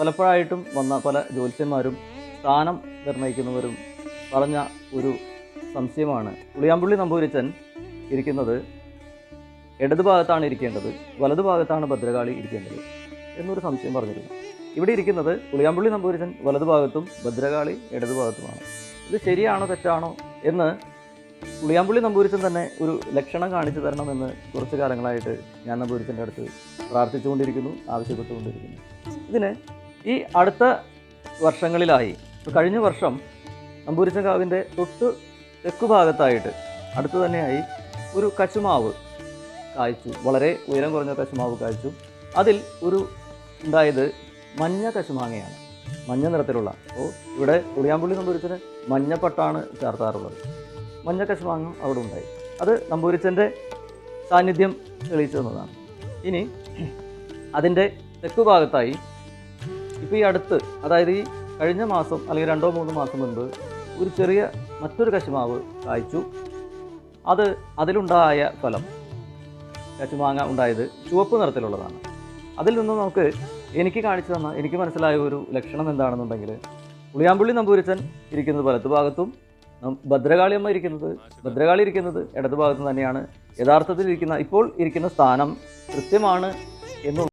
പലപ്പോഴായിട്ടും വന്ന പല ജ്യോത്സ്യന്മാരും സ്ഥാനം നിർണയിക്കുന്നവരും പറഞ്ഞ ഒരു സംശയമാണ്. പുളിയാമ്പുള്ളി നമ്പൂരിച്ചൻ ഇരിക്കുന്നത് ഇടതു ഭാഗത്താണ് ഇരിക്കേണ്ടത് വലതു ഭാഗത്താണ് ഭദ്രകാളി ഇരിക്കേണ്ടത് എന്നൊരു സംശയം പറഞ്ഞിരുന്നു. ഇവിടെ ഇരിക്കുന്നത് പുളിയാമ്പുള്ളി നമ്പൂരിച്ചൻ വലതു ഭാഗത്തും ഭദ്രകാളി ഇടതു ഭാഗത്തുമാണ്. ഇത് ശരിയാണോ തെറ്റാണോ എന്ന് പുളിയാമ്പുള്ളി നമ്പൂരിച്ചൻ തന്നെ ഒരു ലക്ഷണം കാണിച്ചു തരണമെന്ന് കുറച്ച് കാലങ്ങളായിട്ട് ഞാൻ നമ്പൂരിച്ചന്റെ അടുത്ത് പ്രാർത്ഥിച്ചുകൊണ്ടിരിക്കുന്നു ആവശ്യപ്പെട്ടുകൊണ്ടിരിക്കുന്നു. ഇതിന് ഈ അടുത്ത വർഷങ്ങളിലായി കഴിഞ്ഞ വർഷം അമ്പൂരിച്ചങ്കാവിന്റെ തൊട്ട് തെക്കു ഭാഗത്തായിട്ട് അടുത്ത് തന്നെയായി ഒരു കശുമാവ് കായ്ച്ചു വളരെ ഉയരം കുറഞ്ഞ കശുമാവ് കായ്ച്ചു. അതിൽ ഒരു ഉണ്ടായത് മഞ്ഞ കശുമാങ്ങയാണ് മഞ്ഞ നിറത്തിലുള്ള. അപ്പോൾ ഇവിടെ ഉളിയാമ്പുള്ളി നമ്പൂരിച്ചന് മഞ്ഞപ്പട്ടാണ് ചേർത്താറുള്ളത്. മഞ്ഞ കശുമാങ്ങ അവിടെ ഉണ്ടായി. അത് നമ്പൂരിച്ചന്റെ സാന്നിധ്യം തെളിയിച്ചു തന്നതാണ് ഇനി അതിന്റെ തെക്കു ഭാഗത്തായി ഇപ്പോൾ ഈ അടുത്ത് അതായത് ഈ കഴിഞ്ഞ മാസം അല്ലെങ്കിൽ രണ്ടോ മൂന്നോ മാസം മുൻപ് ഒരു ചെറിയ മറ്റൊരു കശുമാവ് കായ്ച്ചു. അത് അതിലുണ്ടായ ഫലം കശുമാങ്ങ ഉണ്ടായത് ചുവപ്പ് നിറത്തിലുള്ളതാണ്. അതിൽ നിന്ന് നമുക്ക് എനിക്ക് കാണിച്ചു തന്ന എനിക്ക് മനസ്സിലായ ഒരു ലക്ഷണം എന്താണെന്നുണ്ടെങ്കിൽ പുളിയാമ്പുള്ളി നമ്പൂരിച്ചൻ ഇരിക്കുന്നത് വലത്ത് ഭാഗത്തും ഭദ്രകാളിയമ്മ ഇരിക്കുന്നത് ഭദ്രകാളി ഇരിക്കുന്നത് ഇടതു ഭാഗത്തും തന്നെയാണ്. യഥാർത്ഥത്തിൽ ഇരിക്കുന്ന ഇപ്പോൾ ഇരിക്കുന്ന സ്ഥാനം കൃത്യമാണ് എന്നുള്ള